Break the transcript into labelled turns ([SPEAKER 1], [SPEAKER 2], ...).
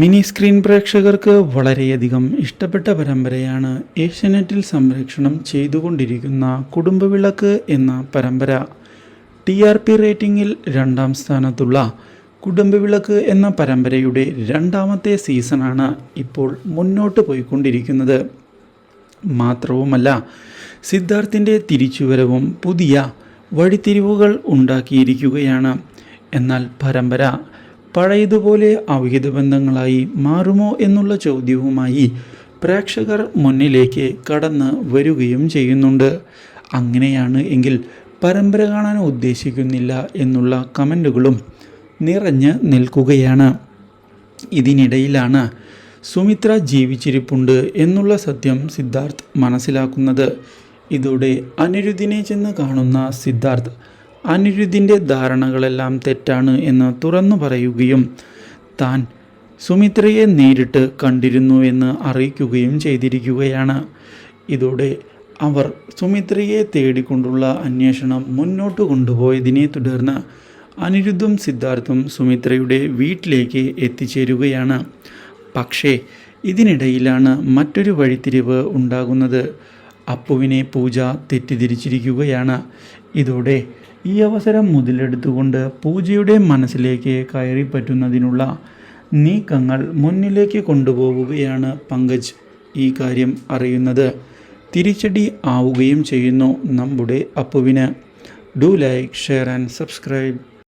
[SPEAKER 1] Mini screen പ്രേക്ഷകർക്ക് വളരെയധികം ഇഷ്ടപ്പെട്ട പരമ്പരയാണ് ഏഷ്യാനെറ്റിൽ സംപ്രേക്ഷണം ചെയ്തുകൊണ്ടിരിക്കുന്ന കുടുംബവിളക്ക് എന്ന പരമ്പര. ടി ആർ പി റേറ്റിംഗിൽ രണ്ടാം സ്ഥാനത്തുള്ള കുടുംബവിളക്ക് എന്ന പരമ്പരയുടെ രണ്ടാമത്തെ സീസണാണ് ഇപ്പോൾ മുന്നോട്ട് പോയിക്കൊണ്ടിരിക്കുന്നത്. മാത്രവുമല്ല സിദ്ധാർത്ഥിന്റെ തിരിച്ചുവരവും പുതിയ വഴിത്തിരിവുകൾ ഉണ്ടാക്കിയിരിക്കുകയാണ്. എന്നാൽ പരമ്പര പഴയതുപോലെ അവിഹിത ബന്ധങ്ങളായി മാറുമോ എന്നുള്ള ചോദ്യവുമായി പ്രേക്ഷകർ മുന്നിലേക്ക് കടന്ന് വരികയും ചെയ്യുന്നുണ്ട്. അങ്ങനെയാണ് എങ്കിൽ പരമ്പര കാണാൻ ഉദ്ദേശിക്കുന്നില്ല എന്നുള്ള കമന്റുകളും നിറഞ്ഞ് നിൽക്കുകയാണ്. ഇതിനിടയിലാണ് സുമിത്ര ജീവിച്ചിരിപ്പുണ്ട് എന്നുള്ള സത്യം സിദ്ധാർത്ഥ് മനസ്സിലാക്കുന്നത്. ഇതോടെ അനിരുദ്ധിനെ ചെന്ന് കാണുന്ന സിദ്ധാർത്ഥ് അനിരുദ്ധിന്റെ ധാരണകളെല്ലാം തെറ്റാണ് എന്ന് തുറന്നു പറയുകയും താൻ സുമിത്രയെ നേരിട്ട് കണ്ടിരുന്നു എന്ന് അറിയിക്കുകയും ചെയ്തിരിക്കുകയാണ്. ഇതോടെ അവർ സുമിത്രയെ തേടിക്കൊണ്ടുള്ള അന്വേഷണം മുന്നോട്ട് കൊണ്ടുപോയതിനെ തുടർന്ന് അനിരുദ്ധും സിദ്ധാർത്ഥും സുമിത്രയുടെ വീട്ടിലേക്ക് എത്തിച്ചേരുകയാണ്. പക്ഷേ ഇതിനിടയിലാണ് മറ്റൊരു വഴിത്തിരിവ് ഉണ്ടാകുന്നത്. അപ്പുവിനെ പൂജ തെറ്റിദ്ധരിച്ചിരിക്കുകയാണ്. ഇതോടെ ഈ അവസരം മുതലെടുത്തുകൊണ്ട് പൂജയുടെ മനസ്സിലേക്ക് കയറി പറ്റുന്നതിനുള്ള നീക്കങ്ങൾ മുന്നിലേക്ക് കൊണ്ടുപോവുകയാണ് പങ്കജ് ഈ കാര്യം അറിയുന്നത്. തിരിച്ചടി ആവുകയും ചെയ്യുന്നു നമ്മുടെ അപ്പുവിന്. Do like share and subscribe.